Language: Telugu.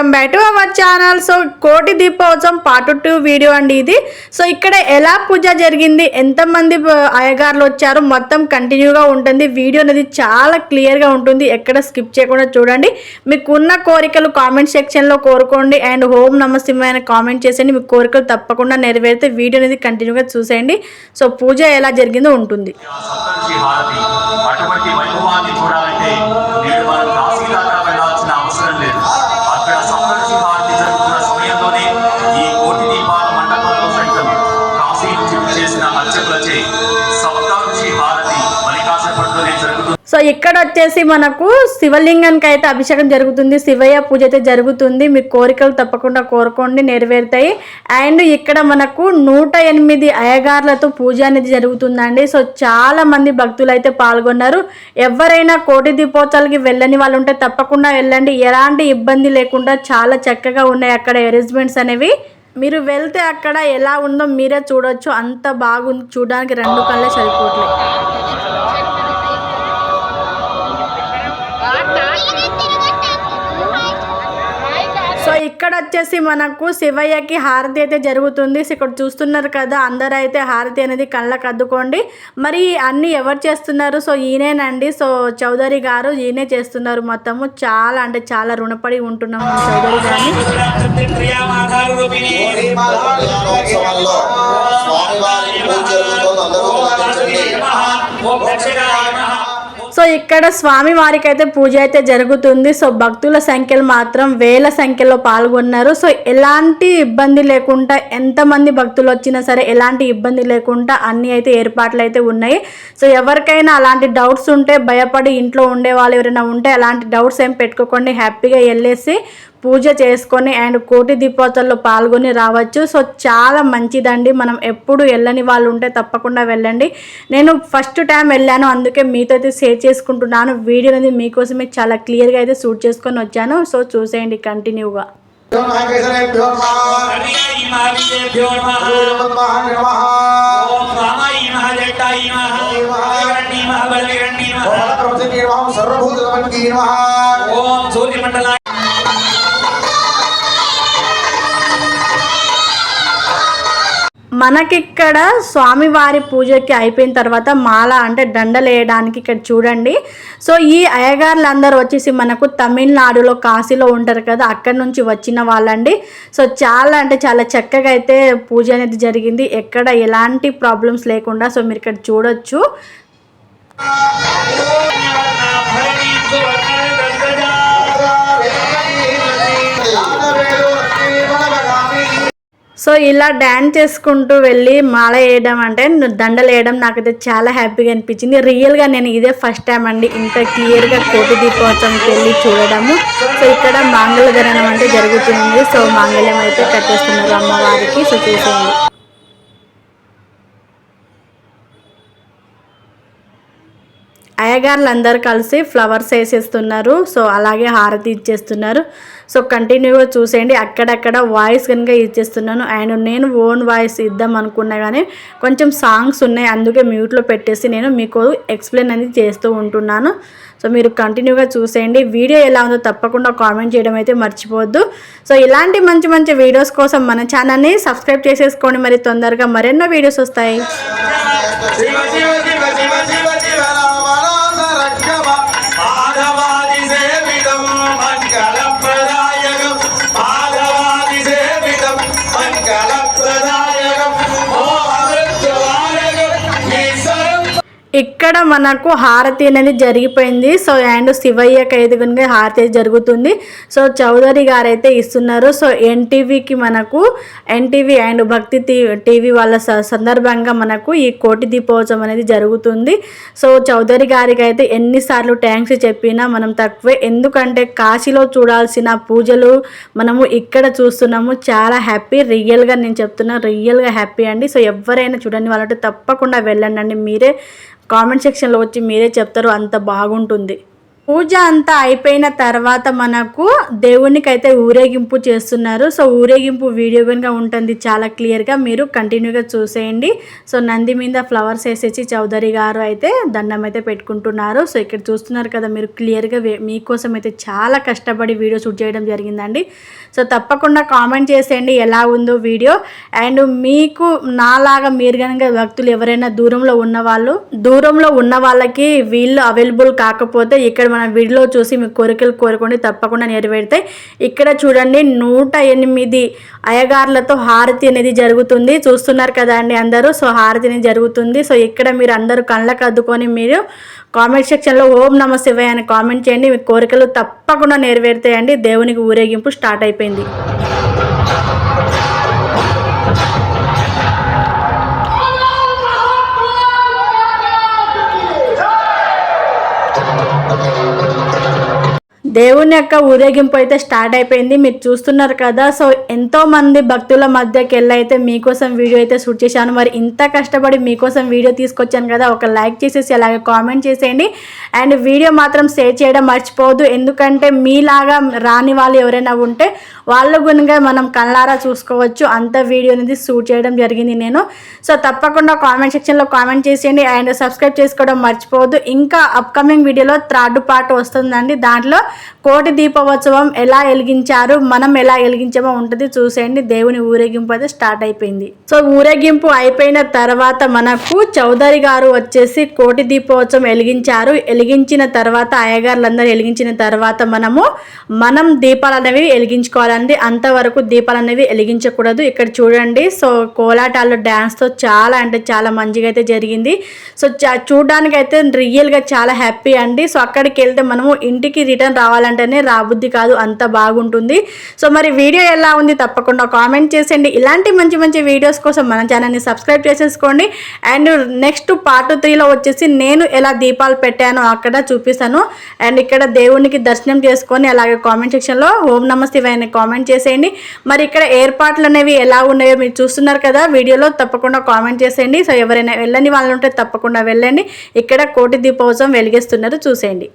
Welcome back to our channel. So Koti Deepotsavam part two video అండి ఇది. సో ఇక్కడ ఎలా పూజ జరిగింది ఎంతమంది అయ్యగారులు వచ్చారు మొత్తం కంటిన్యూగా ఉంటుంది. వీడియో అనేది చాలా క్లియర్గా ఉంటుంది. ఎక్కడ స్కిప్ చేయకుండా చూడండి. మీకు ఉన్న కోరికలు కామెంట్ సెక్షన్లో కోరుకోండి. అండ్ హోమ్ నమస్తిమ అని కామెంట్ చేసేయండి. మీ కోరికలు తప్పకుండా నెరవేరితే వీడియో అనేది కంటిన్యూగా చూసేయండి. సో పూజ ఎలా జరిగిందో ఉంటుంది. అటువంటి వైభవాన్ని ఇక్కడ వచ్చేసి మనకు శివలింగానికి అయితే అభిషేకం జరుగుతుంది. శివయ్య పూజ అయితే జరుగుతుంది. మీ కోరికలు తప్పకుండా కోరుకోండి నెరవేరుతాయి. అండ్ ఇక్కడ మనకు నూట ఎనిమిది అయ్యగార్లతో పూజ అనేది జరుగుతుందండి. సో చాలా మంది భక్తులు అయితే పాల్గొన్నారు. ఎవరైనా కోటి దీపోత్సవాలకి వెళ్ళని వాళ్ళు ఉంటే తప్పకుండా వెళ్ళండి. ఎలాంటి ఇబ్బంది లేకుండా చాలా చక్కగా ఉన్నాయి అక్కడ అరేంజ్మెంట్స్ అనేవి. మీరు వెళ్తే అక్కడ ఎలా ఉందో మీరే చూడొచ్చు. అంత బాగుంది. చూడడానికి రెండు కళ్ళే సరిపోవట్లేదు సో ఇక్కడ వచ్చేసి మనకు శివయ్యకి హారతి అయితే జరుగుతుంది. సో ఇక్కడ చూస్తున్నారు కదా అందరూ అయితే హారతి అనేది కళ్ళకు అద్దుకోండి. మరి అన్ని ఎవరు చేస్తున్నారు? సో ఈయనేనండి. సో చౌదరి గారు ఈయనే చేస్తున్నారు మొత్తము. చాలా అంటే చాలా రుణపడి ఉంటున్నాము చౌదరి గారిని. సో ఇక్కడ స్వామి వారికి అయితే పూజ అయితే జరుగుతుంది. సో భక్తుల సంఖ్యలు మాత్రం వేల సంఖ్యలో పాల్గొన్నారు. సో ఎలాంటి ఇబ్బంది లేకుండా ఎంతమంది భక్తులు వచ్చినా సరే ఎలాంటి ఇబ్బంది లేకుండా అన్ని అయితే ఏర్పాట్లు అయితే ఉన్నాయి. సో ఎవరికైనా అలాంటి డౌట్స్ ఉంటే భయపడి ఇంట్లో ఉండే వాళ్ళు ఎవరైనా ఉంటే అలాంటి డౌట్స్ ఏం పెట్టుకోకండి. హ్యాపీగా వెళ్ళేసి పూజ చేసుకొని అండ్ కోటి దీపోత్సవాల్లో పాల్గొని రావచ్చు. సో చాలా మంచిదండి. మనం ఎప్పుడు వెళ్ళని వాళ్ళు ఉంటే తప్పకుండా వెళ్ళండి. నేను ఫస్ట్ టైం వెళ్ళాను. అందుకే మీతో అయితే షేర్ చేసుకుంటున్నాను. వీడియో అనేది మీకోసమే చాలా క్లియర్గా అయితే షూట్ చేసుకొని వచ్చాను. సో చూసేయండి కంటిన్యూగా ఓం మనకిక్కడ స్వామివారి పూజకి అయిపోయిన తర్వాత మాల అంటే దండలు వేయడానికి ఇక్కడ చూడండి. సో ఈ అయ్యగారులు అందరూ వచ్చేసి మనకు తమిళనాడులో కాశీలో ఉంటారు కదా అక్కడ నుంచి వచ్చిన వాళ్ళండి. సో చాలా అంటే చాలా చక్కగా అయితే పూజ అనేది జరిగింది. ఎక్కడ ఎలాంటి ప్రాబ్లమ్స్ లేకుండా సో మీరు ఇక్కడ చూడొచ్చు. సో ఇలా డ్యాన్స్ చేసుకుంటూ వెళ్ళి మాల వేయడం అంటే దండలు వేయడం నాకైతే చాలా హ్యాపీగా అనిపించింది. రియల్గా నేను ఇదే ఫస్ట్ టైం అండి. ఇంత క్లియర్గా కోటి దీపోత్సవంకి వెళ్ళి చూడడము. సో ఇక్కడ మాంగళ్యధరణం అంటే జరుగుతుంది. సో మాంగళ్యం అయితే కట్టేస్తున్నారు అమ్మవారికి. సో చూసేయండి. అయ్యగారులు అందరు కలిసి ఫ్లవర్స్ వేసేస్తున్నారు సో అలాగే హారతి ఇచ్చేస్తున్నారు సో కంటిన్యూగా చూసేయండి అక్కడక్కడ వాయిస్ కనుక ఇచ్చేస్తున్నాను అండ్ నేను ఓన్ వాయిస్ ఇద్దాం అనుకున్నా కానీ కొంచెం సాంగ్స్ ఉన్నాయి అందుకే మ్యూట్లో పెట్టేసి నేను మీకు ఎక్స్ప్లెయిన్ అనేది చేస్తూ ఉంటున్నాను సో మీరు కంటిన్యూగా చూసేయండి వీడియో ఎలా ఉందో తప్పకుండా కామెంట్ చేయడం అయితే మర్చిపోవద్దు సో ఇలాంటి మంచి మంచి వీడియోస్ కోసం మన ఛానల్ని సబ్స్క్రైబ్ చేసేసుకోండి మరి తొందరగా మరెన్నో వీడియోస్ వస్తాయి ఇక్కడ మనకు హారతి అనేది జరిగిపోయింది. సో అండ్ శివయ్యకి అయితే కనుక హారతి జరుగుతుంది. సో చౌదరి గారు అయితే ఇస్తున్నారు. సో ఎన్టీవీకి మనకు ఎన్టీవీ అండ్ భక్తి టీవీ వాళ్ళ స- సందర్భంగా మనకు ఈ కోటి దీపోత్సవం అనేది జరుగుతుంది. సో చౌదరి గారికి అయితే ఎన్నిసార్లు థ్యాంక్స్ చెప్పినా మనం తక్కువే. ఎందుకంటే కాశీలో చూడాల్సిన పూజలు మనము ఇక్కడ చూస్తున్నాము. చాలా హ్యాపీ రియల్గా నేను చెప్తున్నా రియల్గా హ్యాపీ అండి. సో ఎవరైనా చూడండి వాళ్ళంటే తప్పకుండా వెళ్ళండి మీరే కామెంట్ సెక్షన్లో వచ్చి మీరే చెప్తారు అంత బాగుంటుంది. పూజ అంతా అయిపోయిన తర్వాత మనకు దేవునికి అయితే ఊరేగింపు చేస్తున్నారు. సో ఊరేగింపు వీడియో కనుక ఉంటుంది చాలా క్లియర్గా మీరు కంటిన్యూగా చూసేయండి. సో నంది మీద ఫ్లవర్స్ వేసేసి చౌదరి గారు అయితే దండం అయితే పెట్టుకుంటున్నారు. సో ఇక్కడ చూస్తున్నారు కదా మీరు క్లియర్గా మీకోసం అయితే చాలా కష్టపడి వీడియో షూట్ చేయడం జరిగిందండి. సో తప్పకుండా కామెంట్ చేసేయండి ఎలా ఉందో వీడియో. అండ్ మీకు నాలాగా మీరు కనుక భక్తులు ఎవరైనా దూరంలో ఉన్న వాళ్ళు దూరంలో ఉన్న వాళ్ళకి వీళ్ళు అవైలబుల్ కాకపోతే ఇక్కడ మన వీడియోలో చూసి మీ కోరికలు కోరుకోండి తప్పకుండా నెరవేరుతాయి ఇక్కడ చూడండి నూట ఎనిమిది అయ్యగారులతో హారతి అనేది జరుగుతుంది. చూస్తున్నారు కదా అండి అందరూ? సో హారతి అనేది జరుగుతుంది. సో ఇక్కడ మీరు అందరూ కళ్ళకు అద్దుకొని మీరు కామెంట్ సెక్షన్లో ఓం నమ శివయ్య అని కామెంట్ చేయండి. మీ కోరికలు తప్పకుండా నెరవేరుతాయండి. దేవునికి ఊరేగింపు స్టార్ట్ అయిపోయింది. దేవుని యొక్క ఊరేగింపు అయితే స్టార్ట్ అయిపోయింది. మీరు చూస్తున్నారు కదా. సో ఎంతో మంది భక్తుల మధ్యకి వెళ్ళైతే మీకోసం వీడియో అయితే షూట్ చేశాను. మరి ఇంత కష్టపడి మీకోసం వీడియో తీసుకొచ్చాను కదా. ఒక లైక్ చేసేసి అలాగే కామెంట్ చేసేయండి. అండ్ వీడియో మాత్రం షేర్ చేయడం మర్చిపోవద్దు. ఎందుకంటే మీలాగా రాని వాళ్ళు ఎవరైనా ఉంటే వాళ్ళ గుణంగా మనం కళ్ళారా చూసుకోవచ్చు. అంత వీడియో అనేది షూట్ చేయడం జరిగింది నేను. సో తప్పకుండా కామెంట్ సెక్షన్లో కామెంట్ చేసేయండి. అండ్ సబ్స్క్రైబ్ చేసుకోవడం మర్చిపోవద్దు. ఇంకా అప్కమింగ్ వీడియోలో థర్డ్ పార్ట్ వస్తుందండి. దాంట్లో కోటి దీపోత్సవం ఎలా వెలిగించారు మనం ఎలా వెలిగించామో ఉంటుంది చూసేయండి. దేవుని ఊరేగింపు అయితే స్టార్ట్ అయిపోయింది. సో ఊరేగింపు అయిపోయిన తర్వాత మనకు చౌదరి గారు వచ్చేసి కోటి దీపోత్సవం వెలిగించారు. వెలిగించిన తర్వాత అయ్యగారులందరూ వెలిగించిన తర్వాత మనము మనం దీపాలు అనేవి వెలిగించుకోవాలండి. అంతవరకు దీపాలు అనేవి వెలిగించకూడదు. ఇక్కడ చూడండి సో కోలాటాలు డ్యాన్స్తో చాలా అంటే చాలా మంచిగా అయితే జరిగింది. సో చూడడానికి అయితే రియల్గా చాలా హ్యాపీ అండి. సో అక్కడికి వెళ్తే మనము ఇంటికి రిటర్న్ రావాలంటే రావాలంటేనే రాబుద్ది కాదు అంత బాగుంటుంది. సో మరి వీడియో ఎలా ఉంది తప్పకుండా కామెంట్ చేసేయండి. ఇలాంటి మంచి మంచి వీడియోస్ కోసం మన ఛానల్ని సబ్స్క్రైబ్ చేసేసుకోండి. అండ్ నెక్స్ట్ పార్ట్ త్రీలో వచ్చేసి నేను ఎలా దీపాలు పెట్టానో అక్కడ చూపిస్తాను. అండ్ ఇక్కడ దేవునికి దర్శనం చేసుకొని అలాగే కామెంట్ సెక్షన్లో ఓం నమస్తే ఇవన్నీ కామెంట్ చేసేయండి. మరి ఇక్కడ ఏర్పాట్లు అనేవి ఎలా ఉన్నాయో మీరు చూస్తున్నారు కదా వీడియోలో తప్పకుండా కామెంట్ చేసేయండి. సో ఎవరైనా వెళ్ళని వాళ్ళు ఉంటే తప్పకుండా వెళ్ళండి. ఇక్కడ కోటి దీపోత్సవం వెలిగిస్తున్నారు చూసేయండి.